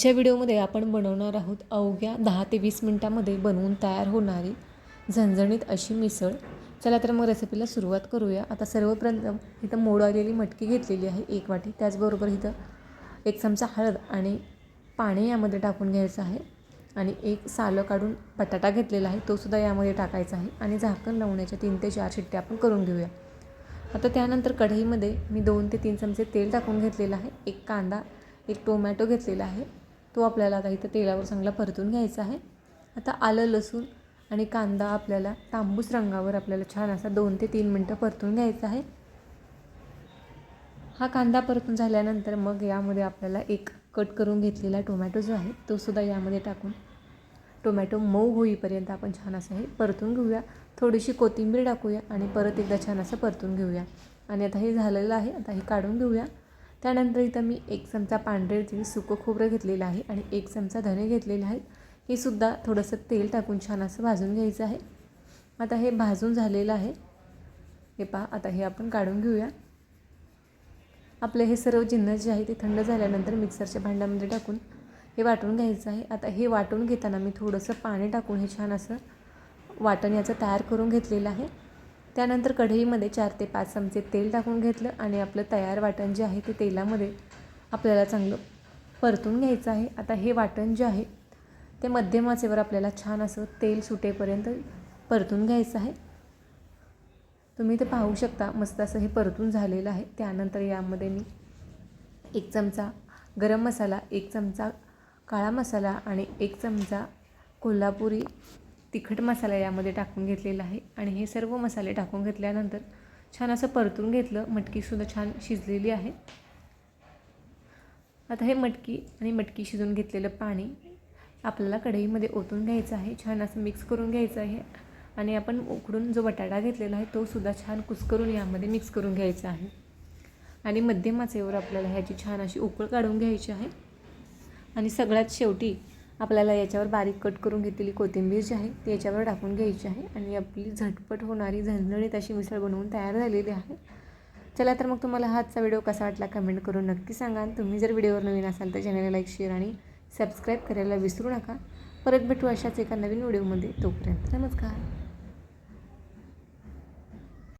आजच्या व्हिडिओमध्ये आपण बनवणार आहोत अवघ्या दहा ते वीस मिनटामध्ये बनवून तयार होणारी झणझणीत अशी मिसळ. चला तर मग रेसिपीला सुरुवात करूया. आता सर्वप्रथम इथं मोड आलेली मटकी घेतलेली आहे एक वाटी. त्याचबरोबर इथं एक चमचा हळद आणि पाणी यामध्ये टाकून घ्यायचं आहे. आणि एक सालं काढून बटाटा घेतलेला आहे. तोसुद्धा यामध्ये टाकायचा आहे. आणि झाकण लावण्याच्या तीन ते चार शिट्ट्या आपण करून घेऊया. आता त्यानंतर कढईमध्ये मी दोन ते तीन चमचे तेल टाकून घेतलेलं आहे. एक कांदा एक टोमॅटो घेतलेला आहे. तो आपल्याला आता इथं तेलावर चांगला परतून घ्यायचा आहे. आता आलं लसूण आणि कांदा आपल्याला तांबूस रंगावर आपल्याला छान असा दोन ते तीन मिनटं परतून घ्यायचा आहे. हा कांदा परतून झाल्यानंतर मग यामध्ये आपल्याला एक कट करून घेतलेला टोमॅटो जो आहे तो सुद्धा यामध्ये टाकून टोमॅटो मऊ होईपर्यंत आपण छान असं हे परतून घेऊया. थोडीशी कोथिंबीर टाकूया आणि परत एकदा छान असं परतून घेऊया. आणि आता हे झालेलं आहे आता हे काढून घेऊया. त्यानंतर इथं मी एक चमचा पांढरे तीळ सुकं खोबरं घेतलेलं आहे आणि एक चमचा धने घेतलेले आहेत. हे सुद्धा थोडंसं तेल टाकून छान असं भाजून घ्यायचं आहे. आता हे भाजून झालेलं आहे. हे पहा आता हे आपण काढून घेऊया. आपले हे सर्व जिन्नस जे आहे ते थंड झाल्यानंतर मिक्सरच्या भांड्यामध्ये टाकून हे वाटून घ्यायचं आहे. आता हे वाटून घेताना मी थोडंसं पाणी टाकून हे छान असं वाटण याचं तयार करून घेतलेलं आहे. त्यानंतर कढईमध्ये चार ते पाच चमचे तेल टाकून घेतलं आणि आपलं तयार वाटण जे आहे ते तेलामध्ये आपल्याला चांगलं परतून घ्यायचं आहे. आता हे वाटण जे आहे ते मध्यम आचेवर आपल्याला छान असं तेल सुटेपर्यंत परतून घ्यायचं आहे. तुम्ही ते पाहू शकता मस्त असं हे परतून झालेलं आहे. त्यानंतर यामध्ये मी एक चमचा गरम मसाला एक चमचा काळा मसाला आणि एक चमचा कोल्हापुरी तिखट मसाला यामध्ये टाकून घेतलेला आहे. आणि हे सर्व मसाले टाकून घेतल्यानंतर छान असं परतून घेतलं. मटकीसुद्धा छान शिजलेली आहे. आता हे मटकी आणि मटकी शिजून घेतलेलं पाणी आपल्याला कढईमध्ये ओतून घ्यायचं आहे. छान असं मिक्स करून घ्यायचं आहे. आणि आपण उकडून जो बटाटा घेतलेला आहे तो सुद्धा छान कुस्करून यामध्ये मिक्स करून घ्यायचा आहे. आणि मध्यम आचेवर आपल्याला ह्याची छान अशी उकळ काढून घ्यायची आहे. आणि सगळ्यात शेवटी आपल्याला याच्यावर बारीक कट करून घेतलेली कोथिंबीर जी आहे ती याच्यावर टाकून घ्यायची आहे आणि आपली झटपट होणारी झणझणीत अशी मिसळ बनवून तयार झालेली आहे. चला तर मग तुम्हाला हाचा आजचा व्हिडिओ कसा वाटला कमेंट करून नक्की सांगा. आणि तुम्ही जर व्हिडिओवर नवीन असाल तर चॅनलला लाईक शेअर आणि सबस्क्राईब करायला विसरू नका. परत भेटू अशाच एका नवीन व्हिडिओमध्ये. तोपर्यंत नमस्कार.